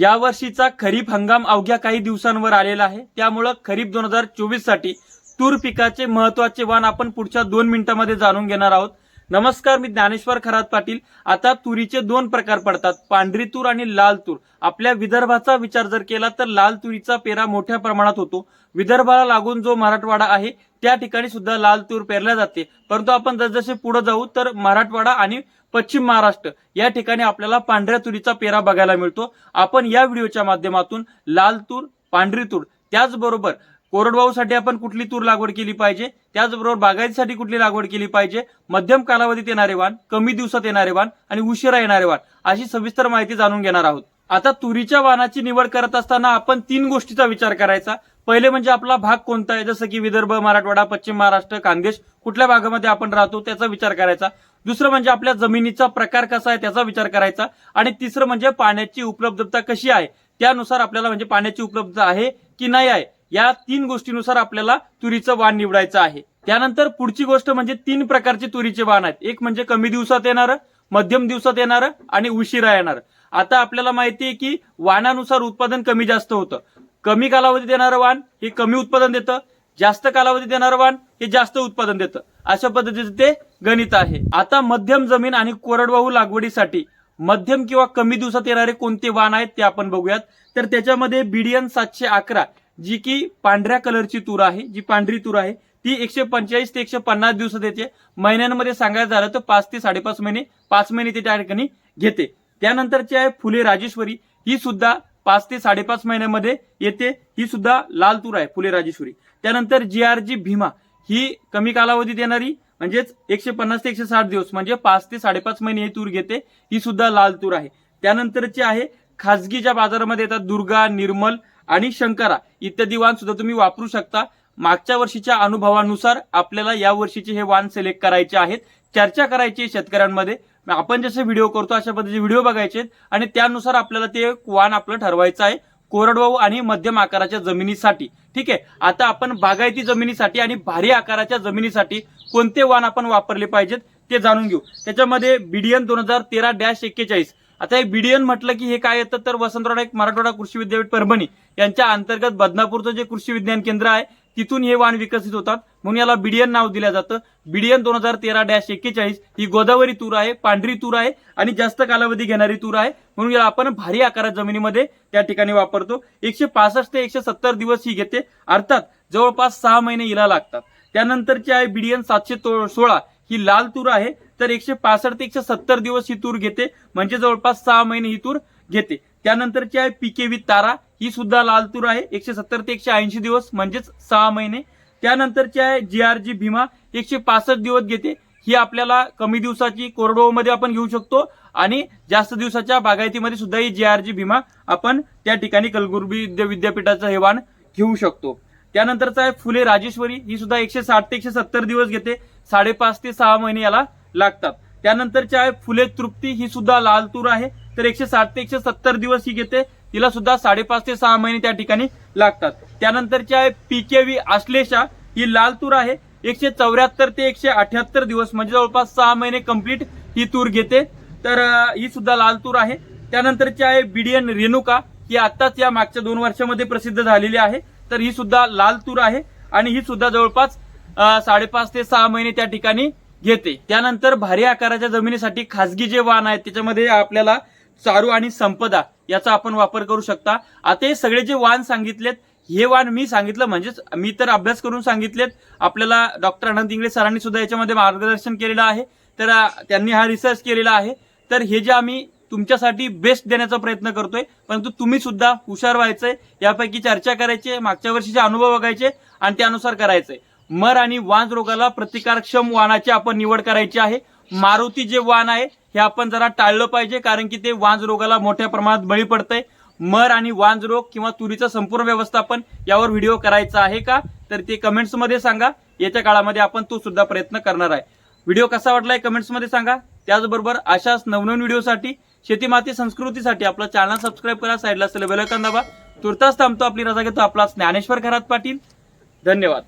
या वर्षीचा खरीप हंगाम अवघ्या काही दिवसांवर आलेला आहे. त्यामुळं खरीप दोन हजार चोवीससाठी तूर पिकाचे महत्त्वाचे वाण आपण पुढच्या दोन मिनिटांमध्ये जाणून घेणार आहोत. नमस्कार मी ज्ञानेश्वर खरात पाटील. आता तुरीचे दोन प्रकार पडतात पांढरी तूर आणि लाल तूर. आपल्या विदर्भाचा विचार जर केला तर लाल तुरीचा पेरा मोठ्या प्रमाणात होतो. विदर्भाला लागून जो मराठवाडा आहे त्या ठिकाणी सुद्धा लाल तूर पेरल्या जाते. परंतु आपण जसजसे पुढे जाऊ तर मराठवाडा आणि पश्चिम महाराष्ट्र या ठिकाणी आपल्याला पांढऱ्या तुरीचा पेरा बघायला मिळतो. आपण या व्हिडिओच्या माध्यमातून लाल तूर पांढरी तूर त्याचबरोबर कोरडवाहूसाठी आपण कुठली तूर लागवड केली पाहिजे? त्याचबरोबर बागायतीसाठी कुठली लागवड केली पाहिजे? मध्यम कालावधीत येणारे वाण कमी दिवसात येणारे वाण आणि उशिरा येणारे वाण अशी सविस्तर माहिती जाणून घेणार आहोत. आता तुरीच्या वाणाची निवड करत असताना आपण तीन गोष्टीचा विचार करायचा. पहिले म्हणजे आपला भाग कोणता आहे? जसं की विदर्भ मराठवाडा पश्चिम महाराष्ट्र खानदेश कुठल्या भागामध्ये आपण राहतो त्याचा विचार करायचा. दुसरं म्हणजे आपल्या जमिनीचा प्रकार कसा आहे त्याचा विचार करायचा. आणि तिसरं म्हणजे पाण्याची उपलब्धता कशी आहे? त्यानुसार आपल्याला म्हणजे पाण्याची उपलब्धता आहे की नाही आहे? या तीन गोष्टीनुसार आपल्याला तुरीचं वाण निवडायचं आहे. त्यानंतर पुढची गोष्ट म्हणजे तीन प्रकारचे तुरीचे वाण आहेत. एक म्हणजे कमी दिवसात येणारं मध्यम दिवसात येणारं आणि उशिरा येणारं. आता आपल्याला माहिती आहे की वाणानुसार उत्पादन कमी जास्त होतं. कमी कालावधीत येणारं वाण हे कमी उत्पादन देतं. जास्त कालावधीत येणारं वाण हे जास्त उत्पादन देतं. अशा पद्धतीचं ते गणित आहे. आता मध्यम जमीन आणि कोरडवाहू लागवडीसाठी मध्यम किंवा कमी दिवसात येणारे कोणते वाण आहेत ते आपण बघूयात. तर त्याच्यामध्ये बीडीएन सातशे अकरा जी की पांढऱ्या कलरची तूर आहे जी पांढरी तूर आहे ती एकशे पंचेचाळीस ते एकशे पन्नास दिवसात येते. महिन्यांमध्ये सांगायचं झालं तर पाच ते साडेपाच महिने पाच महिने ते त्या ठिकाणी घेते. त्यानंतरची आहे फुले राजेश्वरी ही सुद्धा पाच ते साडेपाच महिन्यामध्ये येते. ही सुद्धा लाल तूर आहे फुले राजेश्वरी. त्यानंतर जी आर जी भीमा ही कमी कालावधीत येणारी म्हणजेच एकशे पन्नास ते एकशे साठ दिवस म्हणजे पाच ते साडेपाच महिने ही तूर घेते. ही सुद्धा लाल तूर आहे. त्यानंतरची आहे खाजगीच्या बाजारामध्ये येतात दुर्गा निर्मल आणि शंकरा इत्यादी वाण सुद्धा तुम्ही वापरू शकता. मागच्या वर्षीच्या अनुभवानुसार आपल्याला या वर्षीचे हे वाण सिलेक्ट करायचे आहेत. चर्चा करायची आहे शेतकऱ्यांमध्ये. आपण जसे व्हिडिओ करतो अशा पद्धतीचे व्हिडिओ बघायचे आहेत. आणि त्यानुसार आपल्याला ते वाण आपलं ठरवायचं आहे. कोरडवाहू आणि मध्यम आकाराच्या जमिनीसाठी. ठीक आहे? आता आपण बागायती जमिनीसाठी आणि भारी आकाराच्या जमिनीसाठी कोणते वाण आपण वापरले पाहिजेत ते जाणून घेऊ. त्याच्यामध्ये बीडीएन दोन हजार तेरा डॅश एक्केचाळीस. आता हे बीडीएन म्हटलं की हे काय येतं? तर वसंतराव नाईक मराठवाडा कृषी विद्यापीठ परभणी यांच्या अंतर्गत बदनापूरचं जे कृषी विज्ञान केंद्र आहे तिथून हे वाण विकसित होतात. म्हणून याला बीडीएन नाव दिलं जातं. बीडीएन दोन हजार तेरा डॅश एक्केचाळीस ही गोदावरी तूर आहे पांढरी तूर आहे आणि जास्त कालावधी घेणारी तूर आहे. म्हणून याला आपण भारी आकारात जमिनीमध्ये त्या ठिकाणी वापरतो. एकशे पासष्ट ते एकशे सत्तर दिवस ही घेते. अर्थात जवळपास सहा महिने हिला लागतात. त्यानंतरची आहे बीडीएन सातशे तो- सोळा. ही लाल तूर आहे. तर एकशे पासष्ट ते एकशे सत्तर दिवस ही तूर घेते. म्हणजे जवळपास सहा महिने ही तूर घेते. त्यानंतरची आहे पीकेवी तारा. ही सुद्धा लाल तूर आहे. एकशे सत्तर ते एकशे ऐंशी दिवस म्हणजेच सहा महिने. त्यानंतरची आहे जी आर जी भीमा. एकशे पासष्ट दिवस घेते. ही आपल्याला कमी दिवसाची कोरडोमध्ये आपण घेऊ शकतो. आणि जास्त दिवसाच्या बागायतीमध्ये सुद्धा ही जी आर जी भीमा आपण त्या ठिकाणी कलगुर्बी विद्या- विद्यापीठाचं हे वाण घेऊ शकतो. त्यानंतरचा आहे फुले राजेश्वरी. ही सुद्धा एकशे साठ ते एकशे सत्तर दिवस घेते. साडेपाच ते सहा महिने याला लागतात. त्यानंतरची आहे फुले तृप्ती ही सुद्धा लाल तूर आहे. तर एकशे साठ ते एकशे सत्तर दिवस ही घेते. तिला सुद्धा साडेपाच ते सहा महिने त्या ठिकाणी लागतात. त्यानंतरची आहे पीकेवी आश्लेषा ही लाल तूर आहे. एकशे चौऱ्याहत्तर ते एकशे अठ्याहत्तर दिवस म्हणजे जवळपास सहा महिने कंप्लीट ही तूर घेते. तर ही सुद्धा लाल तूर आहे. त्यानंतरची आहे बीडीएन रेणुका ही आत्ताच या मागच्या दोन वर्षामध्ये प्रसिद्ध झालेली आहे. तर ही सुद्धा लाल तूर आहे. आणि ही सुद्धा जवळपास साडेपाच ते सहा महिने त्या ठिकाणी घेते. त्यानंतर भारी आकाराच्या जमिनीसाठी खासगी जे वाहन आहेत त्याच्यामध्ये आपल्याला चारू आणि संपदा याचा आपण वापर करू शकता. आता हे सगळे जे वाण सांगितलेत हे वाण मी सांगितलं म्हणजेच मी तर अभ्यास करून सांगितलेत. आपल्याला डॉक्टर अनंत इंगळे सरांनी सुद्धा याच्यामध्ये मार्गदर्शन केलेलं आहे. तर त्यांनी हा रिसर्च केलेला आहे. तर हे जे आम्ही तुमच्यासाठी बेस्ट देण्याचा प्रयत्न करतोय परंतु तुम्ही सुद्धा हुशार व्हायचंय. यापैकी चर्चा करायची मागच्या वर्षीचे अनुभव बघायचे आणि त्यानुसार करायचंय. मर आणि वांज रोगाला प्रतिकारक्षम वाणाची आपण निवड करायची आहे. मारुती जे वाण आहे हे आपण जरा टाळलं पाहिजे कारण की ते वांज रोगाला मोठ्या प्रमाणात बळी पडतंय. मर आणि वांज रोग किंवा तुरीचं संपूर्ण व्यवस्थापन यावर व्हिडिओ करायचा आहे का? तर ते कमेंट्समध्ये सांगा. येत्या काळामध्ये आपण तो सुद्धा प्रयत्न करणार आहे. व्हिडिओ कसा वाटलाय कमेंट्समध्ये सांगा. त्याचबरोबर अशाच नवनवीन व्हिडिओसाठी शेतीमाती संस्कृतीसाठी आपलं चॅनल सबस्क्राईब करा साईडला असलेलं बेलकन दाबा. तुर्तास थांबतो आपली रजा घेतो आपला ज्ञानेश्वर खरात पाटील. धन्यवाद.